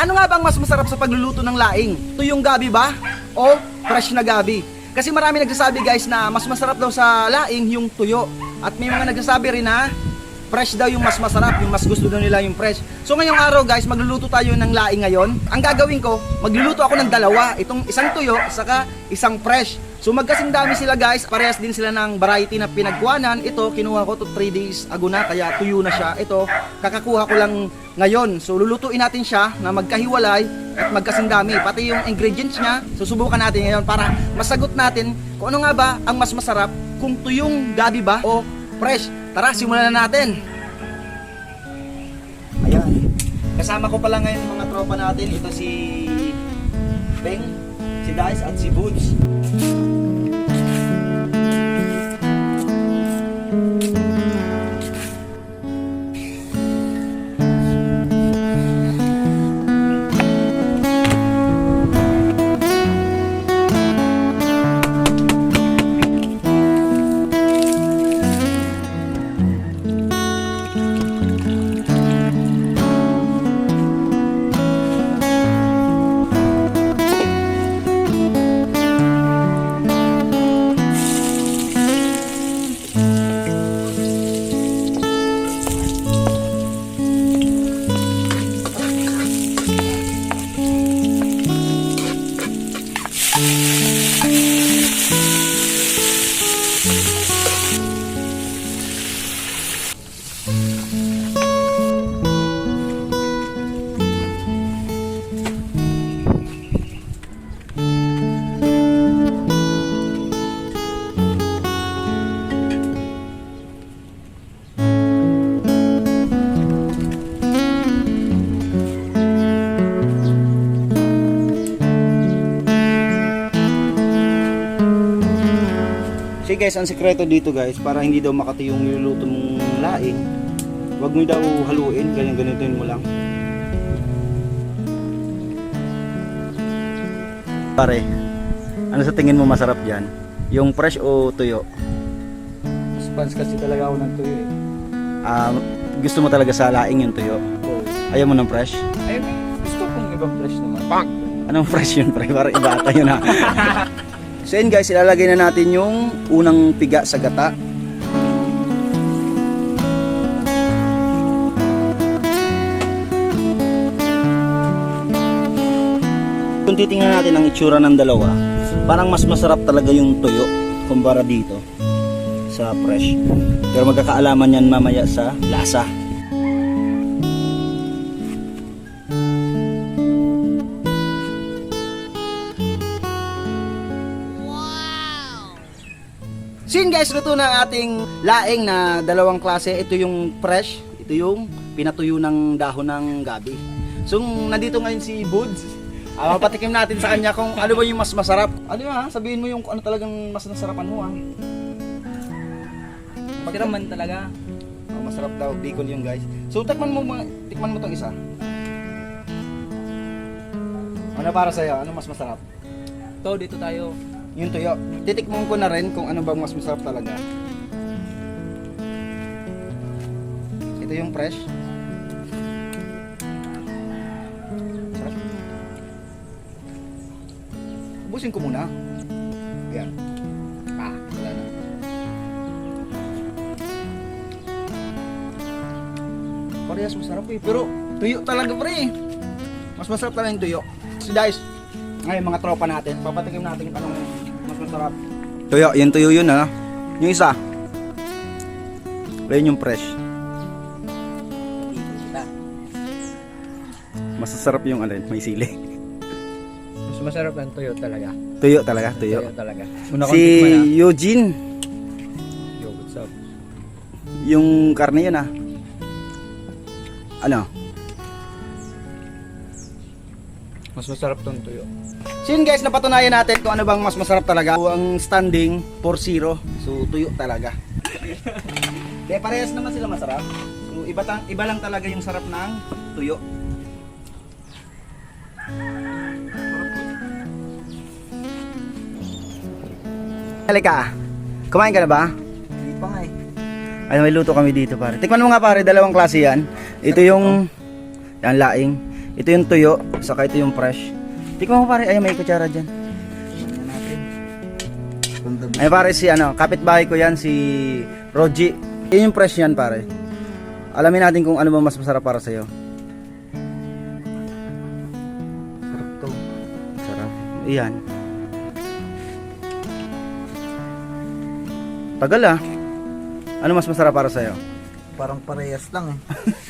Ano nga bang mas masarap sa pagluluto ng laing? Tuyong gabi ba? O fresh na gabi? Kasi marami nagsasabi guys na mas masarap daw sa laing yung tuyo. At may mga nagsasabi rin na fresh daw yung mas masarap, yung mas gusto daw nila yung fresh. So ngayong araw guys, magluluto tayo ng laing ngayon. Ang gagawin ko, magluluto ako ng dalawa. Itong isang tuyo, saka isang fresh. So magkasindami sila guys, parehas din sila ng variety na pinagkuhanan. Ito, kinuha ko to 3 days ago na, kaya tuyo na siya. Ito, kakakuha ko lang ngayon. So lulutuin natin siya na magkahiwalay at magkasindami. Pati yung ingredients niya, susubukan natin ngayon para masagot natin kung ano nga ba ang mas masarap, kung tuyong gabi ba o fresh. Tara, simulan na natin. Ayan. Kasama ko pala ngayon mga tropa natin. Ito si Beng, si Dice at si Boots. So guys, ang sekreto dito guys, para hindi daw makati yung niluluto mong laing, wag mo daw haluin, ganyan ganituin mo lang. Pare, ano sa tingin mo masarap diyan? Yung fresh o tuyo? Spans kasi talaga ako ng tuyo eh. Ah, gusto mo talaga sa laing yung tuyo? Oh. Ayaw mo ng fresh? Ay, gusto kong ibang fresh naman. Pang! Anong fresh yun, pre? Para iba ata yun ha. so yun guys, ilalagay na natin yung unang piga sa gata. Kung titingnan natin ang itsura ng dalawa, parang mas masarap talaga yung tuyo kumpara dito sa fresh. Pero magkakaalaman yan mamaya sa lasa. So yun guys, luto na ating laing na dalawang klase. Ito yung fresh, ito yung pinatuyo ng dahon ng gabi. So nandito ngayon si Buds. Ah, mapatikim natin sa kanya kung ano ba yung mas masarap. Ano ha? Sabihin mo yung ano talagang mas nasarapan mo ha. Pagkiraman talaga. Oh, masarap daw, bacon yung guys. So tikman mo tikman mo tong isa. Ano para sa'yo? Ano mas masarap? To, dito tayo. Yung tuyo. Titikman ko na rin kung ano bang mas masarap talaga. Ito yung fresh. Sarap. Ubusin ko muna. Yan. Ah, wala na. Parehas masarap eh. Pero tuyo talaga pre. Mas masarap talaga yung tuyo. Si Dice, ngayon mga tropa natin, papatikim natin kung anong mas masarap. Tuyo, yung tuyo yun ha. Yung isa. Ayun yung fresh. Masasarap yung alin, may sili. Mas masarap ang tuyo talaga. Tuyo talaga, tuyo. talaga. Una Si. Eugene, Yo, what's up? yung karne yun ah. Ano? Mas masarap tong tuyo. So yun guys, napatunayan natin kung ano bang mas masarap talaga. So, ang standing 4-0. So tuyo talaga. Kaya parehas naman sila masarap. So iba, tang, iba lang talaga yung sarap ng tuyo. Halika. Kumain ka na ba? Hindi pa nga eh. Ano, may luto kami dito pare. Tikman mo nga pare, dalawang klase yan. Ito yung yan laing. Ito yung tuyo, saka ito yung fresh. Tikman mo pare, ay may kutsara dyan. Ay pare si ano, kapitbahay ko yan, si Roji. Yun yung fresh yan pare. Alamin natin kung ano ba mas masarap para sa'yo. Sarap to. Sarap. Iyan. Tagal ah. Ano mas masarap para sa'yo? Parang parehas lang eh.